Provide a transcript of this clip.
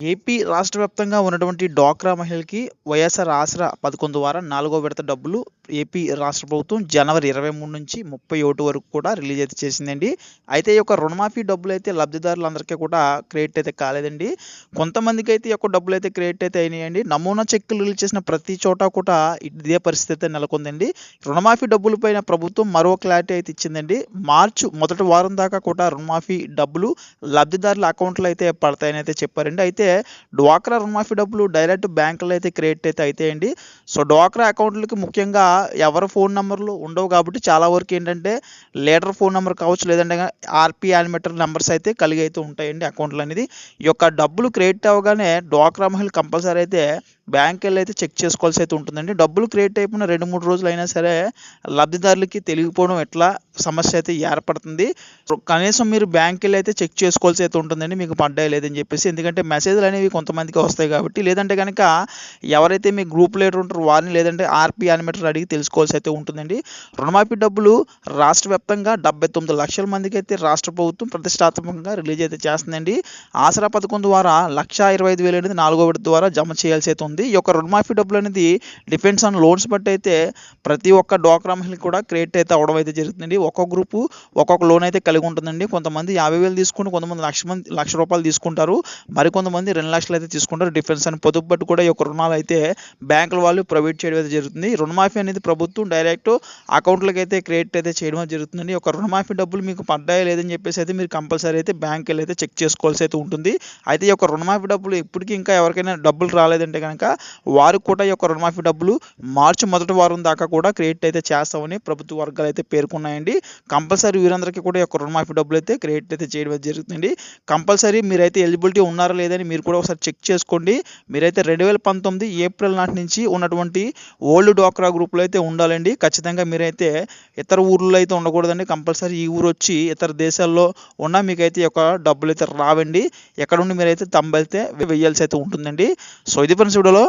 AP రాష్ట్ర వ్యాప్తంగా ఉన్నటువంటి డ్వాక్రా మహిళలకి వైఎస్ఆర్ ఆసరా పథకం ద్వారా నాలుగో విడత డబ్బులు ఏపీ రాష్ట్ర ప్రభుత్వం జనవరి ఇరవై మూడు నుంచి ముప్పై ఒకటి వరకు కూడా రిలీజ్ అయితే చేసిందండి. అయితే ఈ యొక్క రుణమాఫీ డబ్బులు అయితే లబ్ధిదారులందరికీ కూడా క్రెడిట్ అయితే కాలేదండి. కొంతమందికి అయితే ఈ యొక్క డబ్బులు అయితే క్రెడిట్ అయితే అయినాయండి. నమూనా చెక్కులు రిలీజ్ చేసిన ప్రతి చోట కూడా ఇదే పరిస్థితి అయితే నెలకొందండి. రుణమాఫీ డబ్బులపైన ప్రభుత్వం మరో క్లారిటీ అయితే ఇచ్చిందండి. మార్చి మొదటి వారం దాకా కూడా రుణమాఫీ డబ్బులు లబ్ధిదారుల అకౌంట్లో అయితే పడతాయని అయితే చెప్పారండి. అయితే డ్వాక్రా రుణమాఫీ డబ్బులు డైరెక్ట్ బ్యాంకులు అయితే క్రెడిట్ అయితే అవుతాయండి సో డ్వాక్రా అకౌంట్లకి ముఖ్యంగా ఎవరి ఫోన్ నెంబర్లు ఉండవు కాబట్టి చాలా వరకు ఏంటంటే లీడర్ ఫోన్ నెంబర్ కావచ్చు లేదంటే ఆర్పీ యానిమేటర్ నెంబర్స్ అయితే కలిగి అయితే ఉంటాయండి అకౌంట్లు అనేది ఈ యొక్క డబ్బులు క్రెడిట్ అవ్వగానే డ్వాక్రా మహిళలు కంపల్సరీ అయితే బ్యాంక్ వెళ్ళి అయితే చెక్ చేసుకోవాల్సి అయితే ఉంటుందండి. డబ్బులు క్రియేట్ అయిపోయిన రెండు మూడు రోజులు అయినా సరే లబ్ధిదారులకి తెలియకపోవడం ఎట్లా సమస్య అయితే ఏర్పడుతుంది. కనీసం మీరు బ్యాంక్ వెళ్ళి అయితే చెక్ చేసుకోవాల్సి అయితే ఉంటుందండి. మీకు పడ్డాయి లేదని చెప్పేసి. ఎందుకంటే మెసేజ్లు అనేవి కొంతమందికి వస్తాయి కాబట్టి. లేదంటే కనుక ఎవరైతే మీ గ్రూప్ లీడర్ ఉంటారో వారిని లేదంటే ఆర్పీ యానిమేటర్ అడిగి తెలుసుకోవాల్సి అయితే ఉంటుందండి. రుణమాఫీ డబ్బులు రాష్ట్ర వ్యాప్తంగా డెబ్బై తొమ్మిది లక్షల మందికి అయితే రాష్ట్ర ప్రభుత్వం ప్రతిష్టాత్మకంగా రిలీజ్ అయితే చేస్తుందండి. ఆసరా పథకం ద్వారా లక్ష ఇరవై ఐదు వేలు అనేది నాలుగో విడత ద్వారా జమ చేయాల్సి అయితే ఉంది. ఈ యొక్క రుణమాఫీ డబ్బులు అనేది డిపెండ్స్ ఆన్ లోన్స్ బట్టి అయితే ప్రతి ఒక్క డోక్రా మహిళకి కూడా క్రెడిట్ అయితే అవడం అయితే జరుగుతుందండి. ఒక్కొక్క గ్రూపు ఒక్కొక్క లోన్ అయితే కలిగి ఉంటుందండి. కొంతమంది యాభై వేలు తీసుకుని కొంతమంది లక్ష మంది లక్ష రూపాయలు తీసుకుంటారు. మరి కొంతమంది రెండు లక్షలు అయితే తీసుకుంటారు. డిఫెన్స్ అని పొదుపు బట్టి కూడా ఈ యొక్క రుణాలు అయితే బ్యాంకుల వాళ్ళు ప్రొవైడ్ చేయడం అయితే జరుగుతుంది. రుణమాఫీ అనేది ప్రభుత్వం డైరెక్ట్ అకౌంట్లకు అయితే క్రెడిట్ అయితే చేయడం జరుగుతుందండి. ఒక రుణమాఫీ డబ్బులు మీకు పడ్డాయి లేదని చెప్పేసి అయితే మీరు కంపల్సరీ అయితే బ్యాంక్ వెళ్ళి అయితే చెక్ చేసుకోవాల్సి అయితే ఉంటుంది. అయితే ఈ యొక్క రుణమాఫీ డబ్బులు ఇప్పటికీ ఇంకా ఎవరికైనా డబ్బులు రాలేదంటే కనుక వారు కూడా ఈ యొక్క రుణమాఫీ డబ్బులు మార్చి మొదటి వారం దాకా కూడా క్రెడిట్ అయితే చేస్తామని ప్రభుత్వ వర్గాలు అయితే పేర్కొన్నాయండి. కంపల్సరీ వీరందరికీ కూడా ఈ యొక్క రుణమాఫీ డబ్బులు అయితే క్రెడిట్ అయితే చేయడం జరుగుతుంది కంపల్సరీ మీరైతే ఎలిజిబిలిటీ ఉన్నారా లేదని మీరు కూడా ఒకసారి చెక్ చేసుకోండి. మీరైతే రెండు వేల పంతొమ్మిది ఏప్రిల్ నాటి నుంచి ఉన్నటువంటి ఓల్డ్ డ్వాక్రా గ్రూప్లో అయితే ఉండాలండి. ఖచ్చితంగా మీరైతే ఇతర ఊర్లో అయితే ఉండకూడదండి. కంపల్సరీ ఈ ఊరు వచ్చి ఇతర దేశాల్లో ఉన్న మీకైతే ఈ యొక్క డబ్బులు అయితే రావండి. ఎక్కడ నుండి మీరైతే తంబైతే వెయ్యాల్సి అయితే ఉంటుందండి. సో ఇది ఫ్రెండ్స్ వీడియోలో হলো